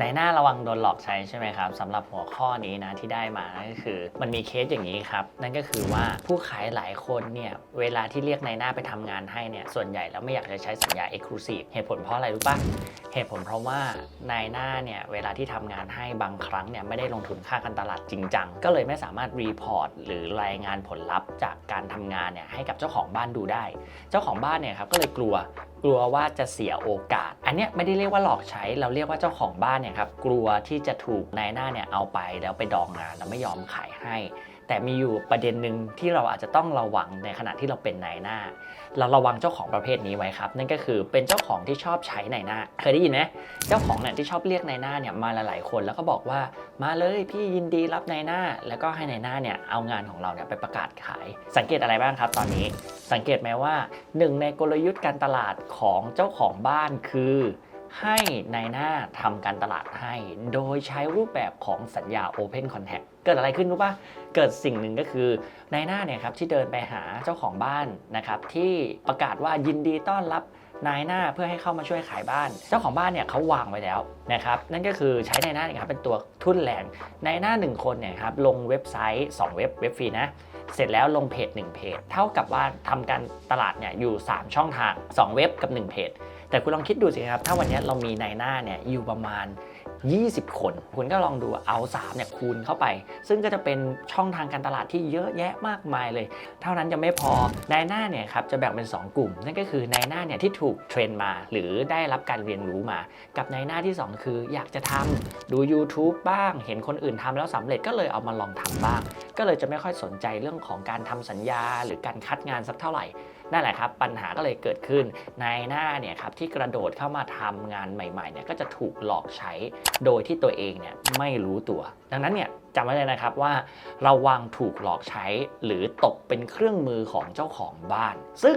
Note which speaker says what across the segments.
Speaker 1: ในหน้าระวังโดนหลอกใช้ใช่ไหมครับสำหรับหัวข้อนี้นะที่ได้มาก็คือ มันมีเคสอย่างนี้ครับ นั่นก็คือว่าผู้ขายหลายคนเนี่ยเวลาที่เรียกนายหน้าไปทำงานให้เนี่ยส่วนใหญ่แล้วไม่อยากจะใช้สัญญา Exclusive เหตุผลเพราะอะไรรู้ปะเหตุผลเพราะว่านายหน้าเนี่ยเวลาที่ทำงานให้บางครั้งเนี่ยไม่ได้ลงทุนค่าการตลาดจริงจังก็เลยไม่สามารถรีพอร์ตหรือรายงานผลลัพธ์จากการทำงานเนี่ยให้กับเจ้าของบ้านดูได้ เจ้าของบ้านเนี่ยครับก็เลยกลัว กลัวว่าจะเสียโอกาส อันนี้ไม่ได้เรียกว่าหลอกใช้ เราเรียกว่าเจ้าของบ้านเนี่ยครับกลัวที่จะถูกนายหน้าเนี่ยเอาไปแล้วไปดองงานแล้วไม่ยอมขายให้ แต่มีอยู่ประเด็นหนึ่งที่เราอาจจะต้องระวังในขณะที่เราเป็นนายหน้า เราระวังเจ้าของประเภทนี้ไว้ครับ นั่นก็คือเป็นเจ้าของที่ชอบใช้นายหน้า เคยได้ยินไหมเจ้าของเนี่ยที่ชอบเรียกนายหน้าเนี่ยมาหลายๆคนแล้วก็บอกว่ามาเลยพี่ยินดีรับนายหน้า แล้วก็ให้นายหน้าเนี่ยเอางานของเราเนี่ยไปประกาศขาย สังเกตอะไรบ้างครับ ตอนนี้ สังเกตไหมว่าหนึ่งในกลยุทธ์การตลาดของเจ้าของบ้านคือให้นายหน้าทำการตลาดให้ โดยใช้รูปแบบของสัญญา Open Contact เกิดอะไรขึ้นรู้ปะเกิดสิ่งหนึ่งก็คือนายหน้าเนี่ยครับที่เดินไปหาเจ้าของบ้านนะครับที่ประกาศว่ายินดีต้อนรับนายหน้าเพื่อให้เข้ามาช่วยขายบ้าน เจ้าของบ้านเนี่ยเขาวางไว้แล้วนะครับนั่นก็คือใช้นายหน้าเนี่ยครับเป็นตัวทุ่นแรงนายหน้า 1 คนเนี่ยครับลงเว็บไซต์ 2 เว็บเว็บฟรีนะเสร็จแล้วลงเพจ1เพจเท่ากับว่าทำการตลาดเนี่ยอยู่ 3 ช่องทาง 2 เว็บกับ 1 เพจแต่คุณลองคิดดูสิครับ ถ้าวันนี้เรามีนายหน้าเนี่ยอยู่ประมาณ 20 คน คุณก็ลองดูเอา3เนี่ยคูณเข้าไป ซึ่งก็จะเป็นช่องทางการตลาดที่เยอะแยะมากมายเลย เท่านั้นจะไม่พอนายหน้าเนี่ยครับจะแบ่งเป็น 2 กลุ่ม นั่นก็คือนายหน้าเนี่ยที่ถูกเทรนมา หรือได้รับการเรียนรู้มา กับนายหน้าที่ 2 คืออยากจะทำดู YouTube บ้าง เห็นคนอื่นทำแล้วสำเร็จก็เลยเอามาลองทำบ้าง ก็เลยจะไม่ค่อยสนใจเรื่องของการทำสัญญา หรือการคัดงานสักเท่าไหร่นั่นแหละครับ ปัญหาก็เลยเกิดขึ้นนายหน้าเนี่ยครับที่กระโดดเข้ามาทำงานใหม่ๆเนี่ยก็จะถูกหลอกใช้โดยที่ตัวเองเนี่ยไม่รู้ตัว ดังนั้นเนี่ยจำไว้เลยนะครับว่าระวังถูกหลอกใช้หรือตกเป็นเครื่องมือของเจ้าของบ้าน ซึ่ง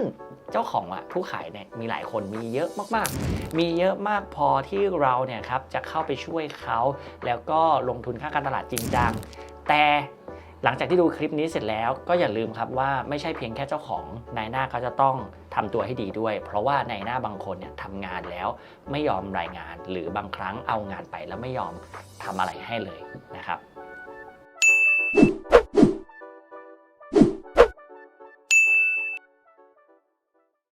Speaker 1: เจ้าของอะผู้ขายเนี่ยมีหลายคนมีเยอะมากๆ มีเยอะมากพอที่เราเนี่ยครับจะเข้าไปช่วยเขา แล้วก็ลงทุนค่าการตลาดจริงจังแต่ หลังจากที่ดูคลิปนี้เสร็จแล้วก็อย่าลืมครับว่าไม่ใช่เพียงแค่เจ้าของนายหน้าเขาจะต้องทำตัวให้ดีด้วย เพราะว่านายหน้าบางคนเนี่ยทำงานแล้วไม่ยอมรายงาน หรือบางครั้งเอางานไปแล้วไม่ยอมทำอะไรให้เลยนะครับ